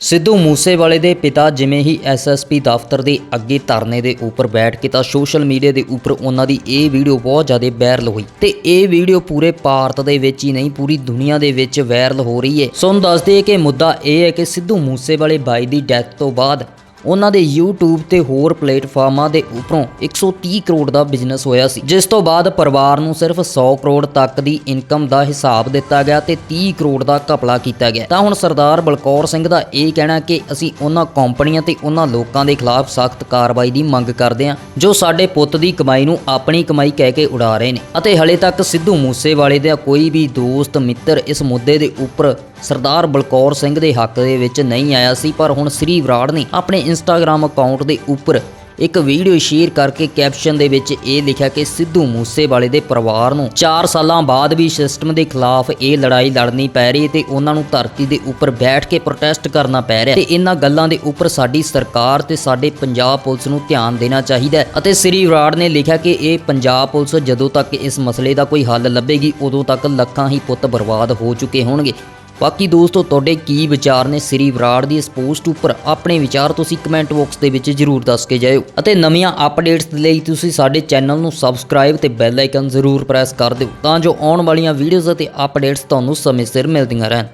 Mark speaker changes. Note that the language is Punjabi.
Speaker 1: ਸਿੱਧੂ ਮੂਸੇਵਾਲੇ ਦੇ ਪਿਤਾ ਜਿਵੇਂ ਹੀ ਐਸਐਸਪੀ ਦਫ਼ਤਰ ਦੇ ਅੱਗੇ ਧਰਨੇ ਦੇ ਉੱਪਰ ਬੈਠ ਕੇ ਤਾਂ ਸੋਸ਼ਲ ਮੀਡੀਆ ਦੇ ਉੱਪਰ ਉਹਨਾਂ ਦੀ ਇਹ ਵੀਡੀਓ ਬਹੁਤ ਜ਼ਿਆਦਾ ਵਾਇਰਲ ਹੋਈ। ਤੇ ਇਹ ਵੀਡੀਓ ਪੂਰੇ ਭਾਰਤ ਦੇ ਵਿੱਚ ਹੀ ਨਹੀਂ, ਪੂਰੀ ਦੁਨੀਆ ਦੇ ਵਿੱਚ ਵਾਇਰਲ ਹੋ ਰਹੀ ਹੈ। ਸੋ ਹੁਣ ਦੱਸ ਕਿ ਮੁੱਦਾ ਇਹ ਹੈ ਕਿ ਸਿੱਧੂ ਮੂਸੇਵਾਲੇ ਬਾਈ ਦੀ ਡੈਥ ਤੋਂ ਬਾਅਦ ਉਹਨਾਂ ਦੇ YouTube ਤੇ ਹੋਰ ਪਲੇਟਫਾਰਮਾਂ ਦੇ ਉੱਪਰੋਂ 130 ਕਰੋੜ ਦਾ ਬਿਜ਼ਨਸ ਹੋਇਆ ਸੀ, ਜਿਸ ਤੋਂ ਬਾਅਦ ਪਰਿਵਾਰ ਨੂੰ ਸਿਰਫ 100 ਕਰੋੜ ਤੱਕ ਦੀ ਇਨਕਮ ਦਾ ਹਿਸਾਬ ਦਿੱਤਾ ਗਿਆ ਤੇ 30 ਕਰੋੜ ਦਾ ਘਪਲਾ ਕੀਤਾ ਗਿਆ। ਤਾਂ ਹੁਣ ਸਰਦਾਰ ਬਲਕੌਰ ਸਿੰਘ ਦਾ ਇਹ ਕਹਿਣਾ ਕਿ ਅਸੀਂ ਉਹਨਾਂ ਕੰਪਨੀਆਂ ਤੇ ਉਹਨਾਂ ਲੋਕਾਂ ਦੇ ਖਿਲਾਫ ਸਖਤ ਕਾਰਵਾਈ ਦੀ ਮੰਗ ਕਰਦੇ ਹਾਂ, ਜੋ ਸਾਡੇ ਪੁੱਤ ਦੀ ਕਮਾਈ ਨੂੰ ਆਪਣੀ ਕਮਾਈ ਕਹਿ ਕੇ ਉਡਾ ਰਹੇ ਨੇ। ਅਤੇ ਹਲੇ ਤੱਕ ਸਿੱਧੂ ਮੂਸੇਵਾਲੇ ਦਾ ਕੋਈ ਵੀ ਦੋਸਤ, ਮਿੱਤਰ ਇਸ ਮੁੱਦੇ ਦੇ ਉੱਪਰ ਸਰਦਾਰ ਬਲਕੌਰ ਸਿੰਘ ਦੇ ਹੱਕ ਦੇ ਵਿੱਚ ਨਹੀਂ ਆਇਆ ਸੀ, ਪਰ ਹੁਣ ਸ੍ਰੀ ਬਰਾੜ ਨੇ ਆਪਣੇ ਇੰਸਟਾਗ੍ਰam ਅਕਾਊਂਟ ਦੇ ਉੱਪਰ ਇੱਕ ਵੀਡੀਓ ਸ਼ੇਅਰ ਕਰਕੇ ਕੈਪਸ਼ਨ ਦੇ ਵਿੱਚ ਇਹ ਲਿਖਿਆ ਕਿ ਸਿੱਧੂ ਮੂਸੇਵਾਲੇ ਦੇ ਪਰਿਵਾਰ ਨੂੰ 4 ਸਾਲਾਂ ਬਾਅਦ ਵੀ ਸਿਸਟਮ ਦੇ ਖਿਲਾਫ ਇਹ ਲੜਾਈ ਲੜਨੀ ਪੈ ਰਹੀ ਹੈ ਤੇ ਉਹਨਾਂ ਨੂੰ ਧਰਤੀ ਦੇ ਉੱਪਰ ਬੈਠ ਕੇ ਪ੍ਰੋਟੈਸਟ ਕਰਨਾ ਪੈ ਰਿਹਾ ਹੈ। ਤੇ ਇਹਨਾਂ ਗੱਲਾਂ ਦੇ ਉੱਪਰ ਸਾਡੀ ਸਰਕਾਰ ਤੇ ਸਾਡੇ ਪੰਜਾਬ ਪੁਲਿਸ ਨੂੰ ਧਿਆਨ ਦੇਣਾ ਚਾਹੀਦਾ ਹੈ ਅਤੇ ਸ੍ਰੀ ਵਿਰਾੜ ਨੇ ਲਿਖਿਆ ਕਿ ਇਹ ਪੰਜਾਬ ਪੁਲਿਸ ਜਦੋਂ ਤੱਕ ਇਸ ਮਸਲੇ ਦਾ ਕੋਈ ਹੱਲ ਲੱਭੇਗੀ, ਉਦੋਂ ਤੱਕ ਲੱਖਾਂ ਹੀ ਪੁੱਤ ਬਰਬਾਦ ਹੋ ਚੁੱਕੇ ਹੋਣਗੇ। ਬਾਕੀ ਦੋਸਤੋ, ਤੁਹਾਡੇ ਕੀ ਵਿਚਾਰ ਨੇ ਸ੍ਰੀ ਬਰਾੜ ਦੀ ਇਸ ਪੋਸਟ ਉੱਪਰ? ਆਪਣੇ ਵਿਚਾਰ ਤੁਸੀਂ ਕਮੈਂਟ ਬਾਕਸ ਦੇ ਵਿੱਚ ਜਰੂਰ ਦੱਸ ਕੇ ਜਾਇਓ। ਅਤੇ ਨਵੀਆਂ ਅਪਡੇਟਸ ਲਈ ਤੁਸੀਂ ਸਾਡੇ ਚੈਨਲ ਨੂੰ ਸਬਸਕ੍ਰਾਈਬ ਤੇ ਬੈਲ ਆਈਕਨ ਜ਼ਰੂਰ ਪ੍ਰੈਸ ਕਰ ਦਿਓ, ਤਾਂ ਜੋ ਆਉਣ ਵਾਲੀਆਂ ਵੀਡੀਓਜ਼ ਅਤੇ ਅਪਡੇਟਸ ਤੁਹਾਨੂੰ ਸਮੇਂ ਸਿਰ ਮਿਲਦੀਆਂ ਰਹਿਣ।